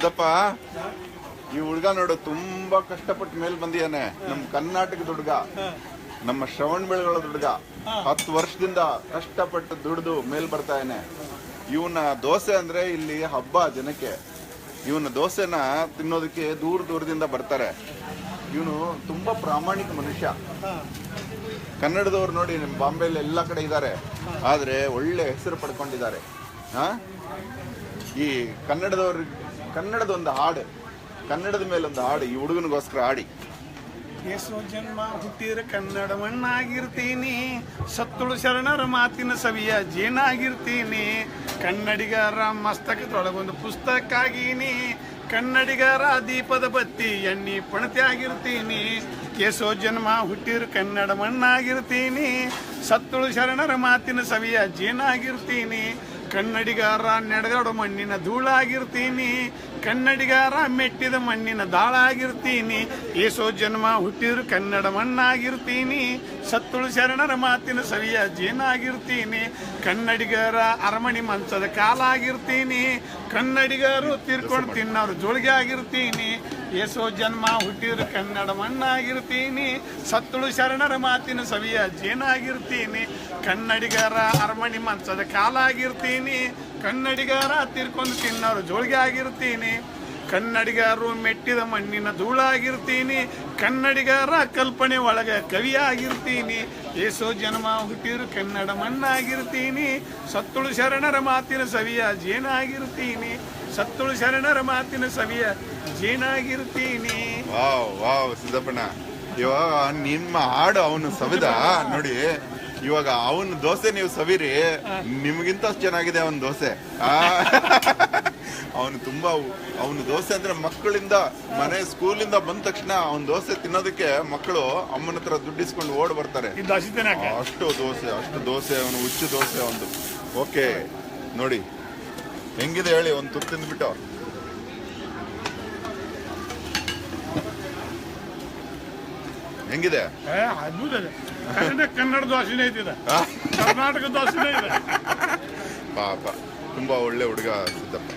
ಸಿದ್ದಪ್ಪ ಈ ಹುಡುಗ ನೋಡು, ತುಂಬಾ ಕಷ್ಟಪಟ್ಟು ಮೇಲ್ ಬಂದಿಯಾನೆ ನಮ್ ಕರ್ನಾಟಕದ ಹುಡ್ಗ. ನಮ್ಮ ಶ್ರವಣ ಬೆಳಗಳ ದುಡ್ಗ ಹತ್ತು ವರ್ಷದಿಂದ ಕಷ್ಟಪಟ್ಟು ದುಡ್ದು ಮೇಲ್ ಬರ್ತಾ ಇದ್ದಾನೆ ಇವನ ದೋಸೆ ಅಂದ್ರೆ ಇಲ್ಲಿ ಹಬ್ಬ ಜನಕ್ಕೆ ಇವನ ದೋಸೆನ ತಿನ್ನೋದಕ್ಕೆ ದೂರ ದೂರದಿಂದ ಬರ್ತಾರೆ. ಇವನು ತುಂಬಾ ಪ್ರಾಮಾಣಿಕ ಮನುಷ್ಯ. ಕನ್ನಡದವ್ರು ನೋಡಿ ನಿಮ್ ಬಾಂಬೆಲಿ ಎಲ್ಲ ಕಡೆ ಇದ್ದಾರೆ ಆದ್ರೆ ಒಳ್ಳೆ ಹೆಸರು ಪಡ್ಕೊಂಡಿದ್ದಾರೆ. ಈ ಕನ್ನಡದವ್ರ ಕನ್ನಡದ ಒಂದು ಹಾಡು, ಕನ್ನಡದ ಮೇಲೆ ಒಂದು ಹಾಡು, ಈ ಹುಡುಗನಿಗೋಸ್ಕರ ಹಾಡಿ. ಏಸು ಜನ್ಮ ಹುಟ್ಟಿದ್ರೆ ಕನ್ನಡ ಮಣ್ಣಾಗಿರ್ತೀನಿ, ಸತ್ತುಳು ಶರಣರ ಮಾತಿನ ಸವಿಯ ಜೇನಾಗಿರ್ತೀನಿ. ಕನ್ನಡಿಗರ ಮಸ್ತಕದೊಳಗೊಂದು ಪುಸ್ತಕ ಆಗೀನಿ ಕನ್ನಡಿಗರ ದೀಪದ ಬತ್ತಿ ಎಣ್ಣಿ ಪಣತಿ ಆಗಿರ್ತೀನಿ. ಕೇಸೋ ಜನ್ಮ ಹುಟ್ಟಿರ ಕನ್ನಡ ಮಣ್ಣಾಗಿರ್ತೀನಿ, ಸತ್ತುಳು ಶರಣರ ಮಾತಿನ ಸವಿಯ ಜೇನಾಗಿರ್ತೀನಿ. ಕನ್ನಡಿಗಾರ ನಡೆದಾಡೋ ಮಣ್ಣಿನ ಧೂಳಾಗಿರ್ತೀನಿ. ಕನ್ನಡಿಗಾರ ಮೆಟ್ಟಿದ ಮಣ್ಣಿನ ದಾಳಾಗಿರ್ತೀನಿ. ಏಸೋ ಜನ್ಮ ಹುಟ್ಟಿದ್ರು ಕನ್ನಡ ಮಣ್ಣಾಗಿರ್ತೀನಿ. ಸತ್ತುಳು ಶರಣರ ಮಾತಿನ ಸವಿಯ ಜೇನಾಗಿರ್ತೀನಿ. ಕನ್ನಡಿಗರ ಅರಮಣಿ ಮಂಚದ ಕಾಲಾಗಿರ್ತೀನಿ. ಕನ್ನಡಿಗರು ತೀರ್ಕೊಂಡು ತಿನ್ನೋರು ಜೋಳಿಗೆ ಆಗಿರ್ತೀನಿ. ಏಸೋ ಜನ್ಮ ಹುಟ್ಟಿದ್ರು ಕನ್ನಡ ಮಣ್ಣಾಗಿರ್ತೀನಿ ಸತ್ತುಳು ಶರಣರ ಮಾತಿನ ಸವಿಯ ಜೇನಾಗಿರ್ತೀನಿ ಕನ್ನಡಿಗರ ಅರಮಣಿ ಮಂಚದ ಕಾಲಾಗಿರ್ತೀನಿ ಕನ್ನಡಿಗರ ತೀರ್ಕೊಂಡು ತಿನ್ನೋರು ಜೋಳಿಗೆ ಆಗಿರ್ತೀನಿ. ಕನ್ನಡಿಗರು ಮೆಟ್ಟಿದ ಮಣ್ಣಿನ ಧೂಳಾಗಿರ್ತೀನಿ. ಕನ್ನಡಿಗರ ಕಲ್ಪನೆ ಒಳಗೆ ಕವಿಯಾಗಿರ್ತೀನಿ. ಏಸೋ ಜನ್ಮ ಹುಟ್ಟಿದ್ರು ಕನ್ನಡ ಮಣ್ಣಾಗಿರ್ತೀನಿ. ಸತ್ತುಳು ಶರಣರ ಮಾತಿನ ಸವಿಯ ಜೇನಾಗಿರ್ತೀನಿ. ಸತ್ತುಳು ಶರಣರ ಮಾತಿನ ಸವಿಯ ಜೇನಾಗಿರ್ತೀನಿ. Wow wow, ಸಿದ್ದಪ್ಪಣ್ಣ. ಇವಾಗ ನಿಮ್ಮ ಹಾಡು ಅವನು ಸವಿದ ನೋಡಿ ಇವಾಗ ಅವನ ದೋಸೆ ನೀವು ಸವಿರಿ ನಿಮ್ಗಿಂತ ಚೆನ್ನಾಗಿದೆ ಅವನ ದೋಸೆ. ಅವನು ತುಂಬಾ ಅವನ ದೋಸೆ ಅಂದ್ರೆ ಮಕ್ಕಳಿಂದ ಮನೆ ಸ್ಕೂಲಿಂದ ಬಂದ ತಕ್ಷಣ ಅವನ ದೋಸೆ ತಿನ್ನೋದಕ್ಕೆ ಮಕ್ಕಳು ಅಮ್ಮನ ಹತ್ರ ದುಡ್ಡಿಸ್ಕೊಂಡು ಓಡ್ ಬರ್ತಾರೆ. ಅಷ್ಟು ದೋಸೆ ಅಷ್ಟು ದೋಸೆ ಅವನು ಹುಚ್ಚು ದೋಸೆ ಒಂದು ಓಕೆ ನೋಡಿ ಹೆಂಗಿದೆ ಹೇಳಿ ಒಂದು ತುತ್ತು ತಿಂದ್ಬಿಟ್ಟು. ಹೆಂಗಿದೆ? ಅದ್ಭುತ ಇದೆ. ಕನ್ನಡ ದೋಸೆನೇ ಇದೆ? ಕರ್ನಾಟಕ ದೋಸೆನೇ ಇದೆ. ಪಾಪ ತುಂಬಾ ಒಳ್ಳೆ ಹುಡುಗ ಸಿದ್ದಪ್ಪ.